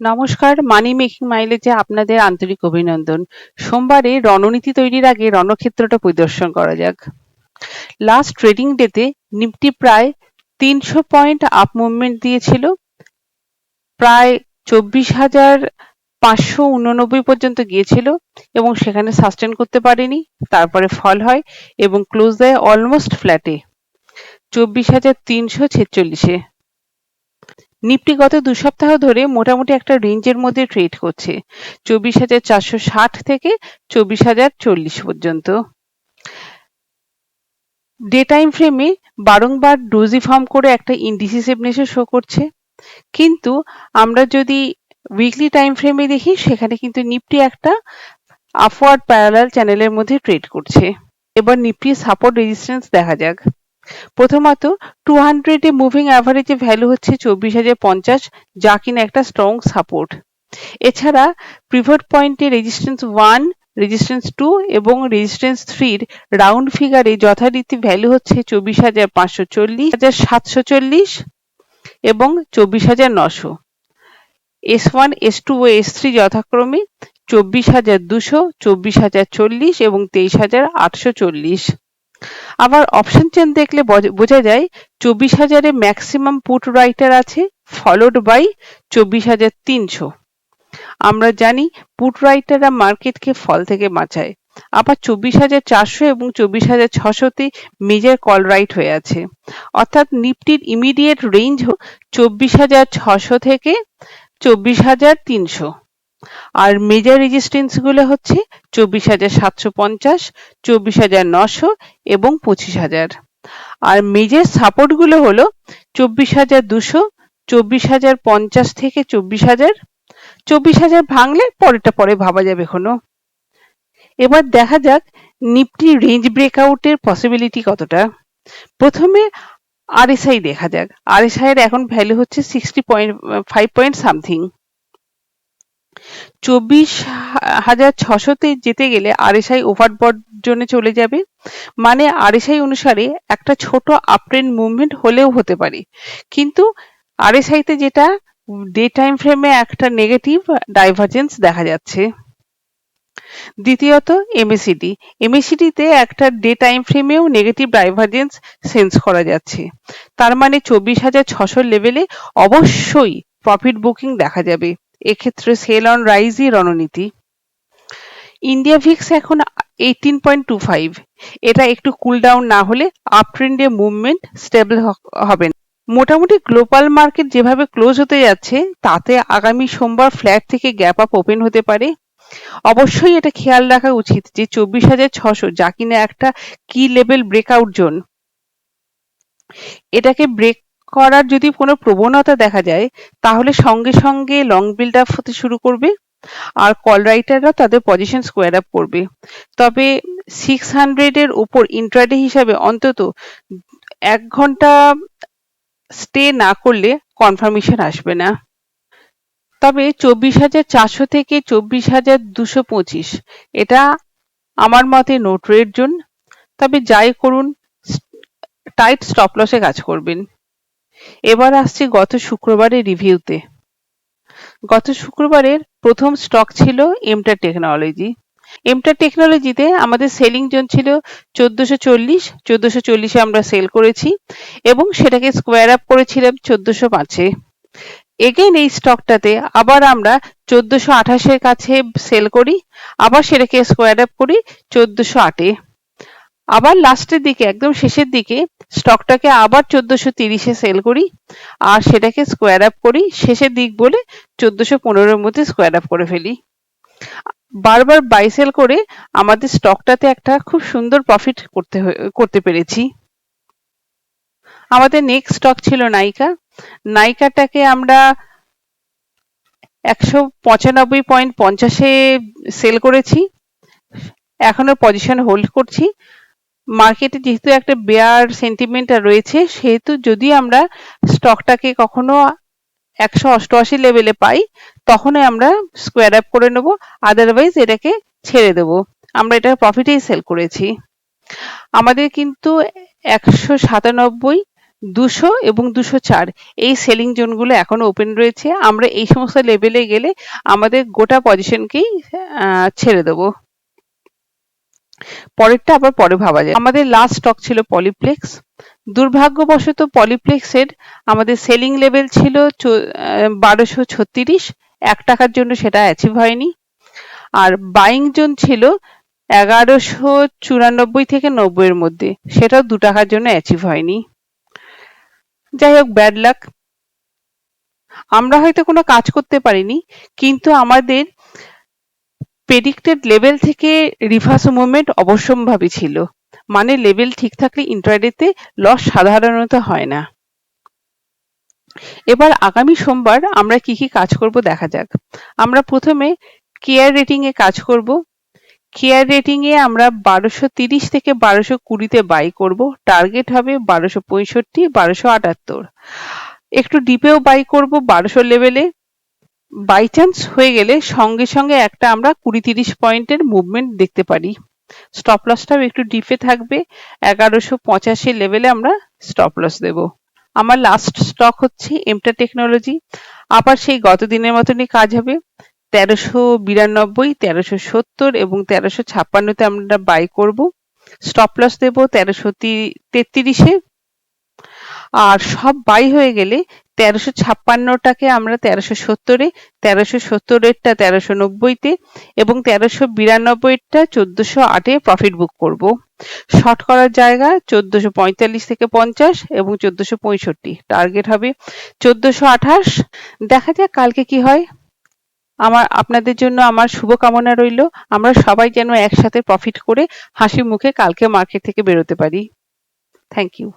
নমস্কার, মানি মেকিং মাইলেজে আপনাদের আন্তরিক অভিনন্দন। সোমবারে রণনীতি তৈরির আগে রণক্ষেত্রটা পরিদর্শন করা যাক। লাস্ট ট্রেডিং ডেতে নিফটি প্রায় তিনশো পয়েন্ট আপ মুভমেন্ট দিয়েছিল। প্রায় চব্বিশ হাজার পাঁচশো উননব্বই পর্যন্ত গিয়েছিল এবং সেখানে সাস্টেন করতে পারেনি। তারপরে ফল হয় এবং ক্লোজ দেয় অলমোস্ট ফ্ল্যাটে চব্বিশ হাজার তিনশো ছেচল্লিশে। নিফটি গত দু সপ্তাহ ধরে মোটামুটি একটা রেঞ্জের মধ্যে ট্রেড করছে, চব্বিশ হাজার চারশো ষাট থেকে চব্বিশ হাজার চল্লিশ পর্যন্ত। ডে টাইম ফ্রেমে বারংবার ডোজি ফর্ম করে একটা ইনডিসিসিভনেস শো করছে। কিন্তু আমরা যদি উইকলি টাইম ফ্রেমে দেখি, সেখানে কিন্তু নিফটি একটা আপওয়ার্ড প্যারালাল চ্যানেলের মধ্যে ট্রেড করছে। এবার নিফটি সাপোর্ট রেজিস্ট্যান্স দেখা যাক। প্রথমত টু হান্ড্রেডে মুভিং অ্যাভারেজে ভ্যালু হচ্ছে চব্বিশ হাজার পঞ্চাশ, যা কিনা একটা স্ট্রং সাপোর্ট এছাড়া প্রিভট পয়েন্টে রেজিস্ট্যান্স ওয়ান রেজিস্ট্যান্স টু এবং রেজিস্ট্যান্স থ্রির রাউন্ড ফিগারে যথারীতি ভ্যালু হচ্ছে চব্বিশ হাজার পাঁচশো চল্লিশ হাজার সাতশো চল্লিশ এবং চব্বিশ হাজার নশো এস ওয়ান এস টু ও এস থ্রি যথাক্রমে চব্বিশ হাজার দুশো, চব্বিশ হাজার চল্লিশ এবং তেইশ হাজার আটশো চল্লিশ। আবার অপশন চেন দেখলে বোঝা যায় চব্বিশ হাজারে ম্যাক্সিমাম পুট রাইটার আছে ফলোড বাই চব্বিশ হাজার তিনশো। আমরা জানি পুট রাইটাররা মার্কেটকে ফল থেকে বাঁচায়। আবার চব্বিশ হাজার চারশো এবং চব্বিশ হাজার ছশোতে মেজর কল রাইট হয়ে আছে। অর্থাৎ নিফটির ইমিডিয়েট রেঞ্জ চব্বিশ হাজার ছশো থেকে চব্বিশ হাজার তিনশো। আর মেজর রেজিস্ট্যান্সগুলো হচ্ছে চব্বিশ হাজার সাতশো পঞ্চাশ, চব্বিশ হাজার নশো এবং পঁচিশ হাজার। আর মেজর সাপোর্টগুলো হলো চব্বিশ হাজার দুশো, চব্বিশ হাজার পঞ্চাশ থেকে চব্বিশ হাজার। চব্বিশ হাজার ভাঙলে পরেরটা পরে ভাবা যাবে এখনও। এবার দেখা যাক নিফটি রেঞ্জ ব্রেকআউটের পসিবিলিটি কতটা। প্রথমে আরএসআই দেখা যাক। আরএসআই এর এখন ভ্যালু হচ্ছে sixty point five point something চব্বিশ হাজার ছশোতে যেতে গেলে আরএসআই ওভারবট জোনে চলে যাবে। মানে আরএসআই অনুসারে একটা ছোট আপট্রেন্ড মুভমেন্ট হলেও হতে পারে। কিন্তু আরএসআইতে যেটা ডে টাইম ফ্রেমে একটা নেগেটিভ ডাইভারজেন্স দেখা যাচ্ছে। দ্বিতীয়ত এমএসিডি এমএসিডিতে একটা ডে টাইম ফ্রেমেও নেগেটিভ ডাইভারজেন্স সেন্স করা যাচ্ছে। তার মানে চব্বিশ হাজার ছশো লেভেলে অবশ্যই প্রফিট বুকিং দেখা যাবে। এক্ষেত্রে সেল অন রাইজই রণনীতি। ইন্ডিয়া ভিক্স এখন এইটিন পয়েন্ট টু ফাইভ এটা একটু কুল ডাউন না হলে আপ ট্রেন্ডে মুভমেন্ট স্টেবল হবে না। মোটামুটি গ্লোবাল মার্কেট যেভাবে ক্লোজ হতে যাচ্ছে, তাতে আগামী সোমবার ফ্ল্যাট থেকে গ্যাপ আপ ওপেন হতে পারে। অবশ্যই এটা খেয়াল রাখা উচিত যে চব্বিশ হাজার ছশো যা কিনা একটা কি লেভেল ব্রেকআউট জোন এটাকে ব্রেক করার যদি কোনো প্রবণতা দেখা যায়, তাহলে সঙ্গে সঙ্গে লং বিল্ড আপ হতে শুরু করবে আর কল রাইটাররা তাদের পজিশন স্কোয়ার আপ করবে। তবে সিক্স হান্ড্রেডের উপর ইন্ট্রাডে হিসাবে অন্তত এক ঘণ্টা স্টে না করলে কনফার্মেশন আসবে না। তবে চব্বিশ হাজার চারশো থেকে চব্বিশ হাজার দুশো পঁচিশ, এটা আমার মতে নো ট্রেড জোন তবে যাই করুন টাইট স্টপ লসে কাজ করবেন। এবার আসছি গত শুক্রবারের রিভিউতে। গত শুক্রবারের প্রথম স্টক ছিল এমটা টেকনোলজি এমটা টেকনোলজিতে আমাদের সেলিং জোন ছিল চোদ্দশো চল্লিশ, চোদ্দশো চল্লিশে আমরা সেল করেছি এবং সেটাকে স্কোয়ার আপ করেছিলাম চোদ্দশো পাঁচে। এগেন এই স্টকটাতে আবার আমরা চোদ্দশো আঠাশের কাছে সেল করি, আবার সেটাকে স্কোয়ার আপ করি চোদ্দশো আটে। আবার লাস্টের দিকে, একদম শেষের দিকে, স্টকটাকে আবার চোদ্দশো তিরিশে সেল করি, আর সেটাকে স্কোয়ার আপ করি, শেষের দিক বলে চোদ্দশো পনেরোর মধ্যে স্কোয়ার আপ করে ফেলি। বারবার বাই সেল করে আমাদের স্টকটাতে একটা খুব সুন্দর প্রফিট করতে করতে পেরেছি। আমাদের নেক্সট স্টক ছিল নাইকা। নাইকাটাকে আমরা একশো পঁচানব্বই পয়েন্ট পঞ্চাশে সেল করেছি। এখনও পজিশন হোল্ড করছি। মার্কেটে যেহেতু একটা বেয়ার সেন্টিমেন্ট রয়েছে, সেহেতু যদি আমরা স্টকটাকে কখনো একশো অষ্টআশি লেভেলে পাই, তখনই আমরা স্কোয়ার আপ করে নেব আদারওয়াইজ এটাকে ছেড়ে দেব। আমরা এটা প্রফিটেই সেল করেছি। আমাদের কিন্তু একশো সাতানব্বই, দুশো এবং দুশো চার এই সেলিং জোনগুলো এখনও ওপেন রয়েছে। আমরা এই সমস্ত লেভেলে গেলে আমাদের গোটা পজিশনকেই ছেড়ে দেবো। পরেরটা আবার পরে ভাবা যায়। আমাদের লাস্ট স্টক ছিল পলিপ্লেক্স দুর্ভাগ্যবশত পলিপ্লেক্সের আমাদের সেলিং লেভেল ছিল বারোশো ছত্রিশ। এক টাকার জন্য সেটা অ্যাচিভ হয়নি। আর বাইং জোন ছিল এগারোশো চুরানব্বই থেকে নব্বই এর মধ্যে। সেটাও দু টাকার জন্য অ্যাচিভ হয়নি। যাই হোক ব্যাড লাক আমরা হয়তো কোনো কাজ করতে পারিনি, কিন্তু আমাদের প্রেডিক্টেড লেভেল থেকে রিভার্স মুভমেন্ট অবশ্যম্ভাবী ছিল। মানে লেভেল ঠিক থাকলে ইন্ট্রাডেতে লস সাধারণত হয় না। এবার আগামী সোমবার আমরা কি কি কাজ করব দেখা যাক। আমরা প্রথমে কেয়ার রেটিং এ কাজ করব। কেয়ার রেটিং এ আমরা বারোশো তিরিশ থেকে বারোশো কুড়িতে বাই করব। টার্গেট হবে বারোশো পঁয়ষট্টি, বারোশো আটাত্তর। একটু ডিপেও বাই করব বারোশো লেভেলে বাই চান্স হয়ে গেলে সঙ্গে সঙ্গে একটা আমরা কুড়ি তিরিশ পয়েন্টের মুভমেন্ট দেখতে পারি। স্টপ লসটাও একটু ডিপে থাকবে। এগারোশো পঁচাশি লেভেলে আমরা স্টপ লস দেব। আমার লাস্ট স্টক হচ্ছে এমটা টেকনোলজি আবার সেই গত দিনের মতনই কাজ হবে। তেরোশো বিরানব্বই, তেরোশো সত্তর এবং তেরোশো ছাপ্পান্নতে আমরা বাই করব। স্টপ লস দেবো তেরোশো তেত্রিশে। আর সব বাই হয়ে গেলে তেরোশো ছাপ্পান্নটাকে আমরা তেরোশো সত্তরে, তেরোশো সত্তরেরটা তেরোশো নব্বইতে এবং তেরোশো বিরানব্বইটা চোদ্দশো আটে প্রফিট বুক করব। শর্ট করার জায়গা চোদ্দশো পঁয়তাল্লিশ থেকে পঞ্চাশ এবং চোদ্দশো পঁয়ষট্টি। টার্গেট হবে চোদ্দশো আঠাশ। দেখা যাক কালকে কি হয়। আমার, আপনাদের জন্য আমার শুভকামনা রইল। আমরা সবাই যেন একসাথে প্রফিট করে হাসি মুখে কালকে মার্কেট থেকে বেরোতে পারি। Thank you